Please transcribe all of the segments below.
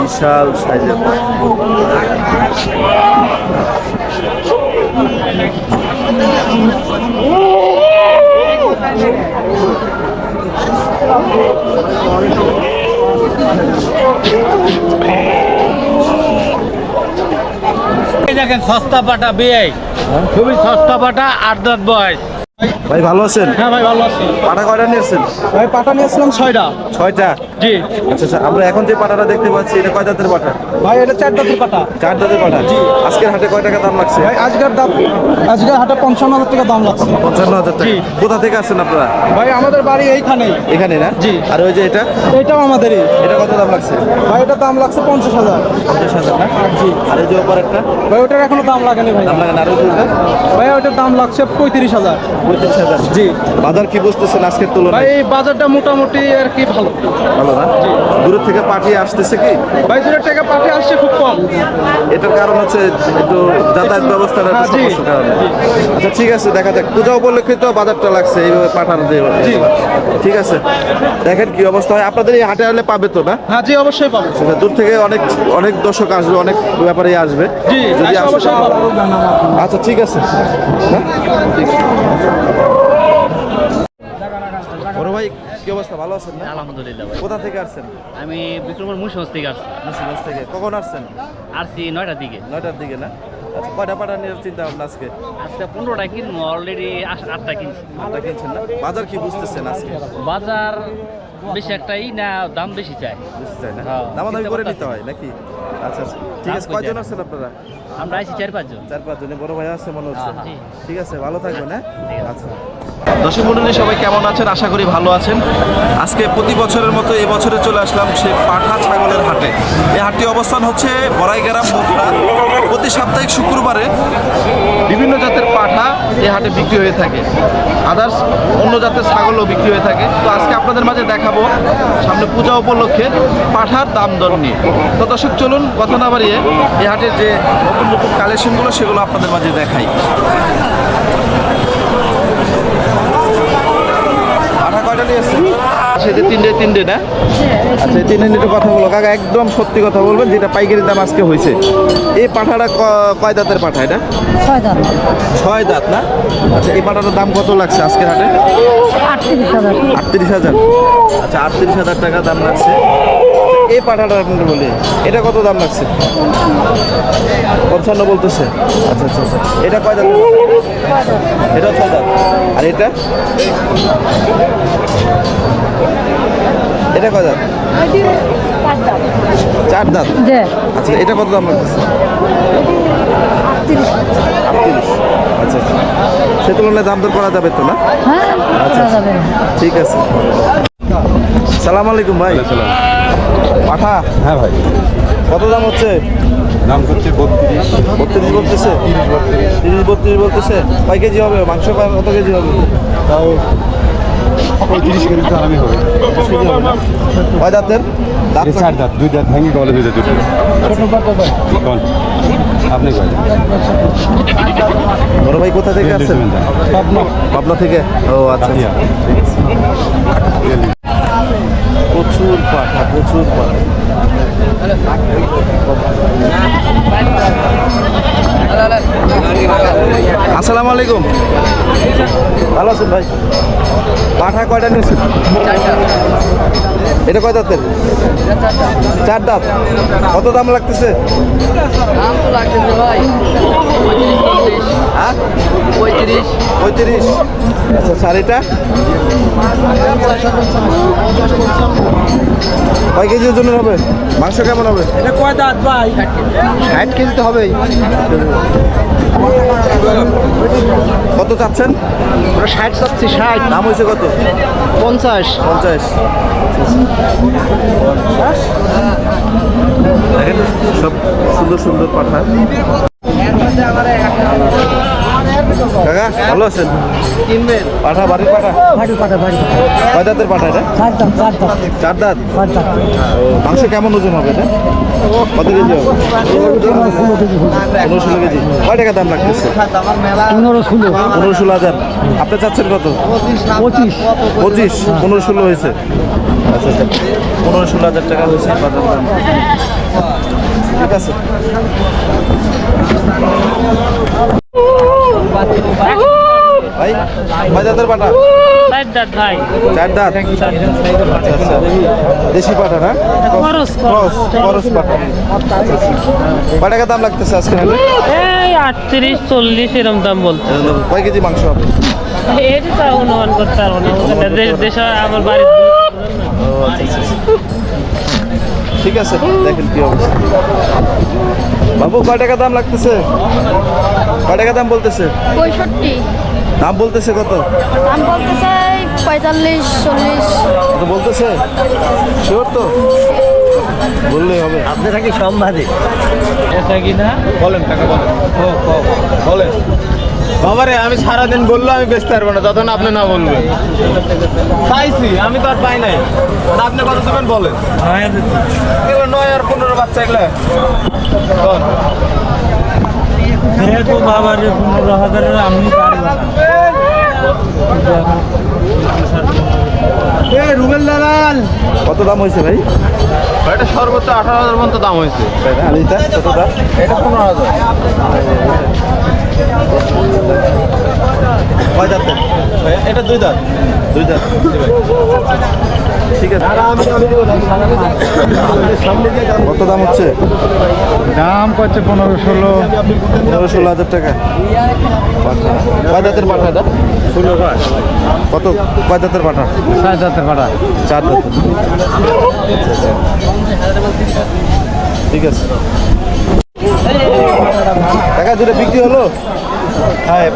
বিশাল সাইজের দেখেন সস্তা পাটা বিয়ে। খুবই সস্তা পাটা আট দাঁত বয়স। ভাই ভালো আছেন? হ্যাঁ ভাই ভালো আছি। পাটা কয়টা নিয়েছেন ভাই পাটা নিয়েছিলাম ছয়টা। ছয়টা? জি। আচ্ছা আচ্ছা আমরা এখন যে পাটাটা দেখতে পাচ্ছি এটা কয় জাতের পাটা? ভাই এটা চার দাঁতের পাটা। চার জাতের পাটা? জি। আজকের হাটে কয় টাকা দাম লাগছে? ভাই আজকের দাম আজকের হাটে পঞ্চান্ন হাজার টাকা দাম লাগছে। পঞ্চান্ন হাজার টাকা। কোথা থেকে আসছেন আপনারা? ভাই আমাদের বাড়ি এইখানেই। এখানে না? জি। আর ওই যে এটা? এটাও আমাদেরই। এটা কত দাম লাগছে? ভাই এটা দাম লাগছে পঞ্চাশ হাজার। পঞ্চাশ হাজার না? জি। আর এই যে ওপর একটা? ভাই ওটার এখনও দাম লাগেনি ভাই। দাম লাগে না আর ওই ভাই ওটার দাম লাগছে পঁয়ত্রিশ হাজার। পঁয়ত্রিশ হাজার জি। বাজার কি বুঝতেছেন আজকের তুলনায়? এই বাজারটা মোটামুটি আর কি ভালো। ভালো না? দূরের থেকে পাঠিয়ে আসতেছে কি? ভাই দুটো টাকা পাঠিয়ে আসছে খুব কম। এটার কারণ হচ্ছে একটু যাতায়াত ব্যবস্থার একটা হ্যাঁ, সমস্যার কারণে। আচ্ছা ঠিক আছে দেখা যাক। পূজা উপলক্ষে তো বাজারটা লাগছে এইভাবে পাঠানো জি। ঠিক আছে। দেখেন কি অবস্থা হয়। আপনাদের এই হাটে হলে পাবে তো না? হ্যাঁ জি অবশ্যই পাবো। দূর থেকে অনেক অনেক দর্শক আসবে অনেক ব্যাপারে আসবে। জি যদি অবশ্যই আচ্ছা ঠিক আছে। হ্যাঁ? ঠিক আছে কি অবস্থা? ভালো আছেন না? আলহামদুলিল্লাহ ভাই। কোথা থেকে আসছেন? আমি বিক্রমের মুন্সিগঞ্জ থেকে আসছি। মুন্সিগঞ্জ থেকে। কখন আসছেন? আসছি নয়টার দিকে। নয়টার দিকে না? আচ্ছা কয়টা পাটা নিয়ে চিন্তা ভাবনা আজকে? আজকে পনেরোটা কিনবো অলরেডি আটটা কিনছি। আটটা কিনছেন না? বাজার কি বুঝতেছেন আজকে? বাজার বেশি একটাই না দাম বেশি চাই। বুঝতে চাই না? হ্যাঁ, দামাদামি করে নিতে হয় নাকি? আচ্ছা আচ্ছা। ঠিক আছে কয়জন? আছেন আপনারা? আমরা আইছি চার পাঁচজন। চার পাঁচজনে বড় ভাই আছে মনে হচ্ছে। হ্যাঁ, ঠিক আছে ভালো থাকবেন হ্যাঁ? আচ্ছা। দর্শক মন্ডলী, সবাই কেমন আছেন? আশা করি ভালো আছেন। আজকে প্রতি বছরের মতো এবছরে চলে আসলাম সে পাঠা ছাগলের হাটে। এই হাটটি অবস্থান হচ্ছে বড়াইগ্রাম মোগরা প্রতি সাপ্তাহিক শুক্রবারে বিভিন্ন জাতের পাঠা এই হাটে বিক্রি হয়ে থাকে। আদার্স অন্য জাতের ছাগলও বিক্রি হয়ে থাকে। তো আজকে আপনাদের মাঝে দেখাবো সামনে পূজা উপলক্ষে পাঠার দাম দর নিয়ে। তো দর্শক, চলুন কথা না বাড়িয়ে এই হাটের যে নতুন নতুন কালেকশনগুলো সেগুলো আপনাদের মাঝে দেখাই। এসছেন আচ্ছা তিনটে তিনটে না? আচ্ছা তিনটে একটু কথা বলো কাকা একদম সত্যি কথা বলবেন যেটা পাইকারি দাম আজকে হয়েছে। এই পাঠাটা কয় দাঁতের পাঠা এটা? ছয় দাঁত না? আচ্ছা এই পাঠাটার দাম কত লাগছে আজকে হাটে? আটত্রিশ হাজার। আটত্রিশ হাজার। আচ্ছা আটত্রিশ হাজার টাকা দাম লাগছে। এই পাঠাটা আপনাকে বলি এটা কত দাম লাগছে? পঞ্চান্ন বলতেছে। আচ্ছা আচ্ছা আচ্ছা। এটা কয় দাঁত এটা ছয় দাঁত আর এটা? এটা কয় দাঁত চার দাঁত আচ্ছা এটা কত দাম লাগতেছে? আচ্ছা আচ্ছা। সে তুলনায় দাম দর করা যাবে তো না? হ্যাঁ আচ্ছা। ঠিক আছে। সালাম আলাইকুম ভাই। পাঠা? হ্যাঁ ভাই। কত দাম হচ্ছে? দাম হচ্ছে বত্রিশ। বত্রিশ বলতেছে? তিরিশ বত্রিশ। বলতেছে? কয় কেজি হবে? মাংস কত কেজি হবে? তাও পঁয়ত্রিশ কেজি তো আরামই হবে। কয় দাঁতের? দাঁত এই চার দাঁত দুই দাঁত ভাঙি গলে দুই দাঁত দুটো। আপনি কয়? বড় ভাই কোথা থেকে আসছেন? পাবনা। থেকে? ও আচ্ছা। প্রচুর পাঠা প্রচুর পাঠা আসসালামু আলাইকুম। ভালো আছেন ভাই? পাঠা কয়টা নিয়েছেন? এটা কয় দাঁতের? চার দাঁত। কত দাম লাগতেছে? দাম তো লাগতেছে ভাই পঁয়ত্রিশ। পঁয়ত্রিশ আচ্ছা এটা? কয় কেজি ওজনের হবে? মাংস কেমন হবে? এটা কয় দাঁত ভাই? ষাট কেজি তো হবেই। কত চাচ্ছেন? ষাট চাচ্ছি ষাট। দাম হয়েছে কত? পঞ্চাশ। পঞ্চাশ। দেখেন সব সুন্দর সুন্দর পাঠা। কাকা ভালো আছেন? কিনবেন পাঠা? বাড়ির পাঠা বাড়ি পাঠা। বাড়ি কয় দাঁতের পাঠা এটা? চার দাম চার দাম চার দাঁত? চার দাম মাংস কেমন ওজন হবে এটা? কত কেজি হবে? পনেরো ষোলো কেজি। কয় টাকা দাম লাগতেছে? পনেরো ষোলো। পনেরো ষোলো হাজার। আপনি চাচ্ছেন কত? পঁচিশ। পঁচিশ পনেরো ষোলো হয়েছে। পনেরো ষোলো হাজার টাকা হয়েছে বাজার দাম। ঠিক আছে। ভাই ভাই দাঁতের চার দাঁত? আচ্ছা আচ্ছা। দেশি না? খরচ, আচ্ছা আচ্ছা। দাম লাগতেছে আজকে এই আটত্রিশ চল্লিশ এরকম দাম বলছে কয় কেজি মাংস হবে? এটি তো অনুমান করতে পারব না। আমার আচ্ছা ঠিক আছে দেখেন কি অবস্থা। বাবু কয় টাকা দাম লাগতেছে? কয় টাকা দাম বলতেছে? পঁয়ষট্টি। দাম বলতেছে কত? দাম বলতেছে পঁয়তাল্লিশ চল্লিশ। কত বলতেছে? শিওর তো বললেই হবে। আপনারা কি সম্বাদে? এটা কি না বলেন টাকা বলেন। বলেন। বাবারে আমি সারাদিন বলল আমি বেচতে পারব না যতক্ষণ আপনি না বলবেন। চাইছি আমি তো আর পাই নাই। আপনি কত দেবেন বলেন? এগুলো নয় আর পনেরো বাচ্চা এগুলো। বল। বাবার পনেরো হাজারের আমি কত দাম হয়েছে ভাই? এটা সর্বোচ্চ আঠারো হাজার পর্যন্ত দাম হয়েছে। আর এইটা কত দাম? এটা পনেরো হাজার। কয় দাঁতের এটা দুই দাঁত। দুই দাঁত। ঠিক আছে। কত দাম হচ্ছে? দাম করছে পনেরো ষোলো। পনেরো ষোলো হাজার টাকা। পাঠা। কয় দাঁতের পাঠাটা ষোলো কত? কয় দাঁতের পাঠা? সাড়ে চারটে ভাড়া চার দাঁত আচ্ছা, আচ্ছা। ঠিক আছে। টাকা দুটো বিক্রি হলো? হ্যাঁ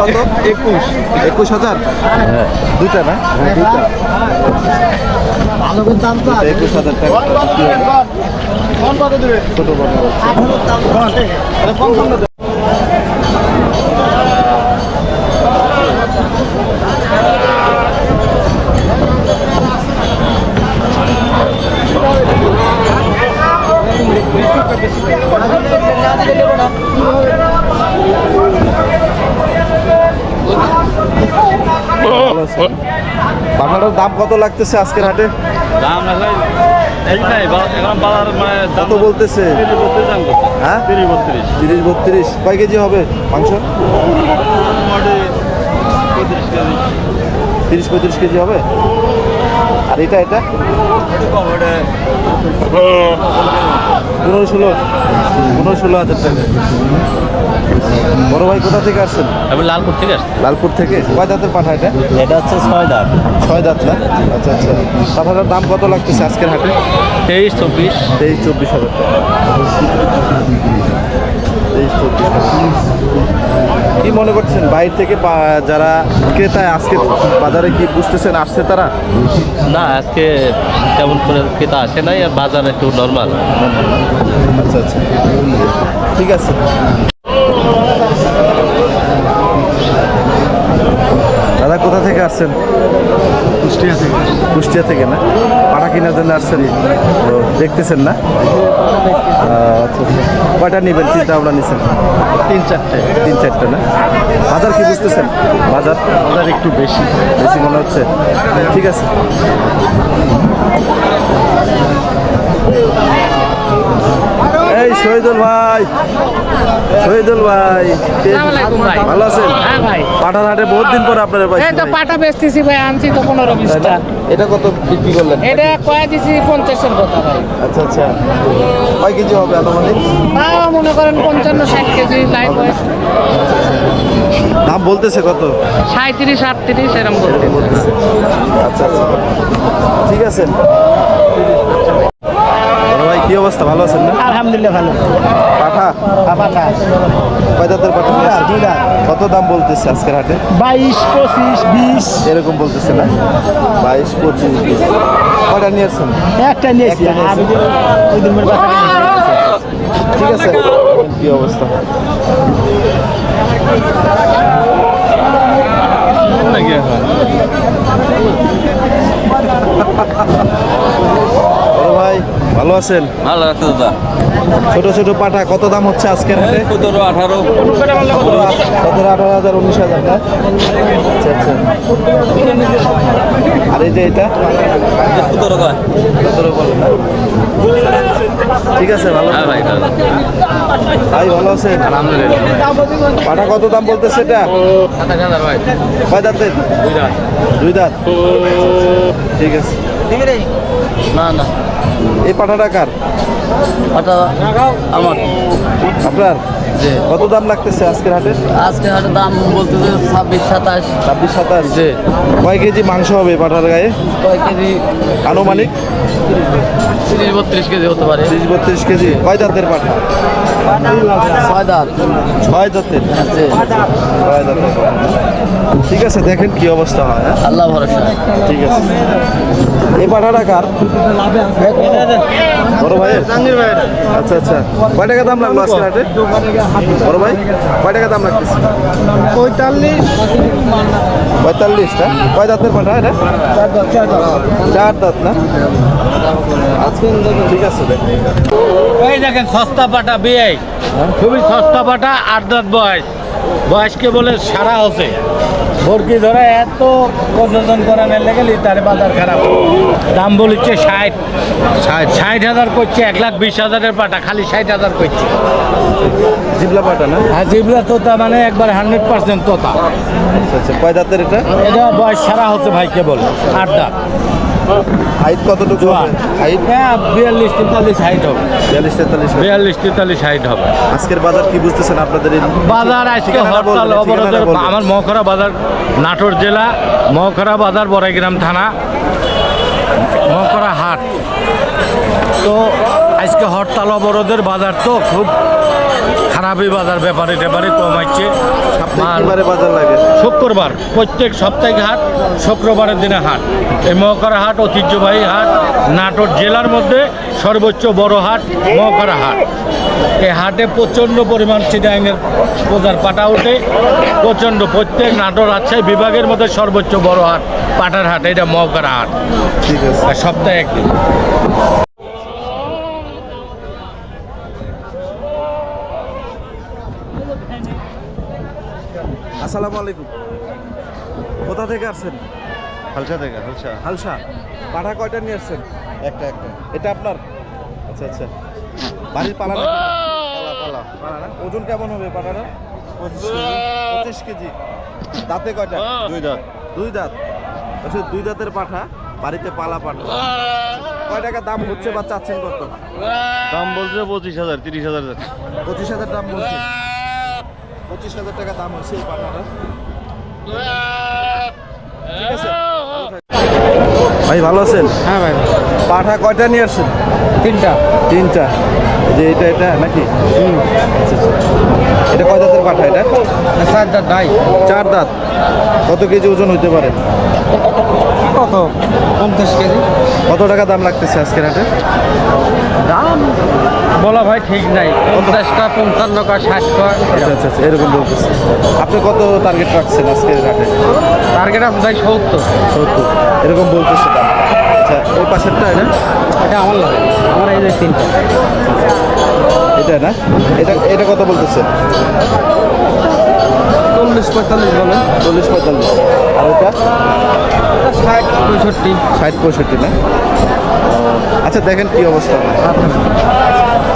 কত? একুশ। একুশ হাজার? দুইটা না? দুইটা। দুইটা একুশ হাজার টাকা। বিক্রি হলো। পাঠাটার দাম কত লাগতেছে আজকের হাটে? দাম মানে কত বলতেছে? হ্যাঁ? তিরিশ বত্রিশ। কয় কেজি হবে মাংস? পঁয়ত্রিশ কেজি। তিরিশ পঁয়ত্রিশ কেজি হবে? আর এটা এটা পনেরো ষোলো পনেরো ষোলো হাজার টাকা। বড় ভাই কোথা থেকে আসছেন? আমি লালপুর থেকে আসছি। লালপুর থেকে? কয় দাঁতের পাঠা এটা? এটা হচ্ছে ছয় দাঁত। ছয় দাঁত না? আচ্ছা আচ্ছা। পাঠাটার দাম কত লাগতেছে আজকের হাটে? তেইশ চব্বিশ। তেইশ চব্বিশ হাজার টাকা। তেইশ চব্বিশ হাজার। কি মনে করছেন? বাইরে থেকে যারা ক্রেতায় আজকে বাজারে কি বুঝতেছেন আসছে তারা? না আজকে তেমন করে ক্রেতা আসে নাই আর বাজার একটু নর্মাল আচ্ছা আচ্ছা। ঠিক আছে। দাদা কোথা থেকে আসছেন? কুষ্টিয়া থেকে। কুষ্টিয়া থেকে না? পাটা কেনার জন্য আসছেন? তো দেখতেছেন না? আচ্ছা আচ্ছা। কয়টা নেবেন? চিন্তা ভাবনা নিচ্ছেন তিন চারটে। তিন চারটে না? বাজার কি বুঝতেছেন? বাজার? বাজার একটু বেশি। বেশি মনে হচ্ছে? ঠিক আছে। এই শহীদুল ভাই শহীদুল ভাই। ভাই। ভালো আছেন? হ্যাঁ ভাই। পাঠার হাটে বহুত দিন পর আপনার এই পাইছি তো ভাই। পাটা বেচতেছি ভাই আনছি তো পনেরো বিশটা এটা কত বিক্রি করলেন? এটা কয়া দিছি পঞ্চাশের কথা ভাই। আচ্ছা আচ্ছা। কয় কেজি হবে আনুমানিক? তাও মনে করেন পঞ্চান্ন ষাট কেজি লাইভ বয়স দাম বলতেছে কত? সাঁত্রিশ আটত্রিশ এরকম বলতেছে। আচ্ছা আচ্ছা। ঠিক আছে। বড় ভাই কি অবস্থা? ভালো আছেন না? আলহামদুলিল্লাহ ভালো। পাঠা? পাঠা। কয় দাঁতের পাঠা কত দাম বলতেছে আজকের হাটে? বাইশ পঁচিশ বিশ। এরকম বলতেছে না? বাইশ পঁচিশ বিশ। কয়টা নিয়ে আসছেন একটা নিয়েছি। ঠিক আছে। কি অবস্থা? নাকি এখন বড় ভাই ভালো আছেন? ভালো আছে দাদা। ছোট ছোট পাঠা কত দাম হচ্ছে আজকের হাটে? সতেরো আঠারো। সতেরো আঠারো হাজার উনিশ হাজার না? আচ্ছা আচ্ছা। আর এই যে এটা? সতেরো সতেরো বলে ঠিক আছে ভালো। হ্যাঁ ভাই দাদা ভাই ভালো আছেন? আলহামদুলিল্লাহ। পাঠা কত দাম বলতেছে এটা? সাতাশ হাজার ভাই। কয় দাঁতের? দুই দাঁত। ঠিক আছে। না না। এই পাঠাটা কার? আমার। আপনার? জি। কত দাম লাগতেছে আজকের হাটে আজকের হাটে দাম বলতে ছাব্বিশ সাতাশ। ছাব্বিশ সাতাশ? যে কয় কেজি মাংস হবে পাঠার গায়ে? কয় কেজি? আনুমানিক? ত্রিশ বত্রিশ কেজি হতে পারে। তিরিশ বত্রিশ কেজি। কয় দাঁতের পাঠা? ছয় দাঁত। ছয় দাঁতের ছয় দাঁতের ঠিক আছে দেখেন কি অবস্থা হয় হ্যাঁ? আল্লাহ ভরসা। ঠিক আছে। এই পাঠাটা কার? বড় ভাই আচ্ছা আচ্ছা। কয় টাকা দাম লাগল আজকের হাটে? বড় ভাই কয় টাকা দাম লাগতেছে? পঁয়তাল্লিশ। পঁয়তাল্লিশটা কয় দাঁতের পাঠা এটা? চার দাঁত না? ঠিক আছে এই দেখেন সস্তা পাটা বিয়ে। খুবই সস্তা পাটা আট দাঁত বয়স। বয়সকে বলে সারা হচ্ছে। ভর্তি ধরে এত প্রযোজন করানোর লেগে তার বাজার খারাপ। দাম বলিচ্ছে ষাট। ষাট। ষাট হাজার করছে এক লাখ বিশ হাজারের পাটা খালি ষাট হাজার করছে। জিবলা পাটা না? আর জিবলা তোতা মানে একবার হান্ড্রেড পার্সেন্ট তোতা। আচ্ছা আচ্ছা কয় দাঁতের এটা? এটা বয়স সারা হচ্ছে ভাই কেবল আট দাঁত। হাইট কতটুকু হবে? হাইট হ্যাঁ বিয়াল্লিশ তেতাল্লিশ হাইট হবে। বিয়াল্লিশ তেতাল্লিশ বিয়াল্লিশ তেতাল্লিশ হাইট হবে। আজকের বাজার কি বুঝতেছেন আপনাদের বাজার আজকে হরতাল অবরোধের আমার মহখরা বাজার নাটোর জেলা মহখরা বাজার বড়াইগ্রাম থানা মহখরা হাট। তো আজকে হরতাল অবরোধের বাজার তো খুব খারাপই বাজার ব্যাপারে ট্যাপারে কমাচ্ছে। বাজার লাগে। শুক্রবার প্রত্যেক সাপ্তাহিক হাট শুক্রবারের দিনে হাট। এই মহকারা হাট ঐতিহ্যবাহী হাট নাটোর জেলার মধ্যে সর্বোচ্চ বড় হাট মহকারা হাট। এই হাটে প্রচণ্ড পরিমাণ চিটাইনের প্রচার পাটা ওঠে। প্রচণ্ড প্রত্যেক নাটোর রাজশাহী বিভাগের মধ্যে সর্বোচ্চ বড় হাট পাটার হাট এটা মহকারা হাট। ঠিক আছে। সপ্তাহে একদিন। আসসালামু আলাইকুম। কোথা থেকে আসছেন? হালসা থেকে হালসা। হালসা। পাঠা কয়টা নিয়ে আসছেন? একটা একটা। এটা আপনার? আচ্ছা আচ্ছা। বাড়ির পালা? পালা পালা। পালা না? ওজন কেমন হবে পাঠাটা? পঁচিশ কেজি। দাঁতে কয়টা? দুই দাঁত। দুই দাঁত। আচ্ছা দুই দাঁতের পাঠা বাড়িতে পালা পাঠা। কয় টাকা দাম হচ্ছে বা চাচ্ছেন কত? দাম বলছে পঁচিশ হাজার তিরিশ হাজার। পঁচিশ হাজার দাম বলছে। পঁচিশ হাজার টাকা দাম হয়েছে এই ঠিক আছে? ভাই ভালো আছেন? হ্যাঁ ভাই পাঠা কয়টা নিয়ে আসছেন? তিনটা। তিনটা। যে এটা এটা নাকি? আচ্ছা আচ্ছা। এটা কয় দাঁতের পাঠা এটা চার দাঁত ভাই। চার দাঁত। কত কেজি ওজন হইতে পারে? কত? পঞ্চাশ কেজি। কত টাকা দাম লাগতেছে আজকের হাটে? দাম বলা ভাই ঠিক নাই। পঞ্চাশটা পঞ্চান্নটা ষাটটা আচ্ছা আচ্ছা আচ্ছা এরকম বলতেছে। আপনি কত টার্গেট রাখছেন আজকের হাটে? টার্গেট আছে ভাই সত্তর। সত্তর এরকম বলতেছে দাম। আচ্ছা ওই পাশেরটা না এটা আমার লাগে। আমার এই যে তিনটা। এটা না? এটা এটা কত বলতেছে? চল্লিশ পঁয়তাল্লিশ বলেন। চল্লিশ পঁয়তাল্লিশ। আর ওটা ষাট পঁয়ষট্টি। ষাট পঁয়ষট্টি না? আচ্ছা দেখেন কি অবস্থা। হয়